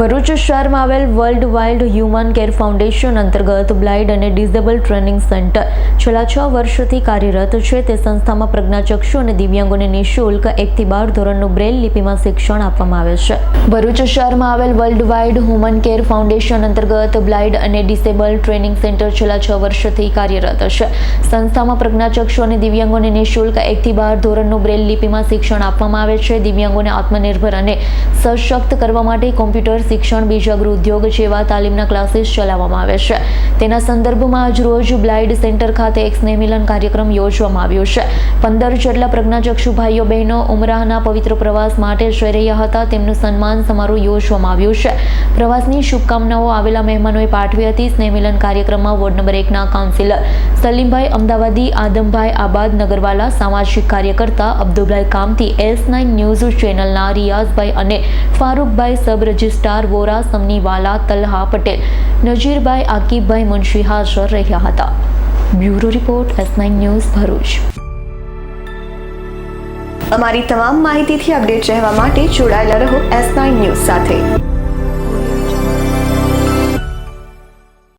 ભરૂચ શહેરમાં આવેલ world wild human care foundation અંતર્ગત બ્લાઇન્ડ અને ડિઝેબલ ટ્રેનિંગ સેન્ટર છેલ્લા છ વર્ષથી કાર્યરત છે. તે સંસ્થામાં પ્રજ્ઞાચક્ષુ અને દિવ્યાંગોને નિઃશુલ્ક એકથી બાર ધોરણનું બ્રેલ લિપિમાં શિક્ષણ આપવામાં આવે છે. ભરૂચ શહેરમાં આવેલ world wide human care foundation અંતર્ગત બ્લાઇન્ડ અને ડિસેબલ ટ્રેનિંગ સેન્ટર છેલ્લા છ વર્ષથી કાર્યરત છે. સંસ્થામાં પ્રજ્ઞાચક્ષુ અને દિવ્યાંગોને નિઃશુલ્ક એકથી બાર ધોરણનું બ્રેલ લિપિમાં શિક્ષણ આપવામાં આવે છે. દિવ્યાંગોને આત્મનિર્ભર અને સશક્ત કરવા માટે કોમ્પ્યુટર શિક્ષણ બીજા ઉદ્યોગ જેવા તાલીમના ક્લાસીસ ચલાવવામાં આવે છે. તેના સંદર્ભમાં આજ રોજ બ્લાઇન્ડ સેન્ટર ખાતે એક સ્નેહમિલન કાર્યક્રમ યોજવામાં આવ્યો છે. પંદર જેટલા પ્રજ્ઞાચક્ષુ ભાઈઓ બહેનો ઉમરાહના પવિત્ર પ્રવાસ માટે જઈ રહ્યા હતા તેમનું સન્માન સમારોહ યોજવામાં આવ્યો છે. પ્રવાસની શુભકામનાઓ આવેલા મહેમાનોએ પાઠવી હતી સ્નેહમિલન કાર્યક્રમમાં વોર્ડ નંબર એકના કાઉન્સિલર સલીમભાઈ અમદાવાદી, આદમભાઈ આબાદ નગરવાલા, સામાજિક કાર્યકર્તા Abdulbhai Kamti, S nine news ચેનલના રિયાઝભાઈ અને ફારૂકભાઈ સબ રજિસ્ટ્રાર વોરા સમનીવાલા તલહા પટેલ, નજીરભાઈ આકીબભાઈ મુનશી હાજર રહ્યા હતા. Bureau report, S news Bharuch. અમારી તમામ માહિતીથી અપડેટ રહેવા માટે જોડાયેલા રહો એસ ન્યૂઝ સાથે.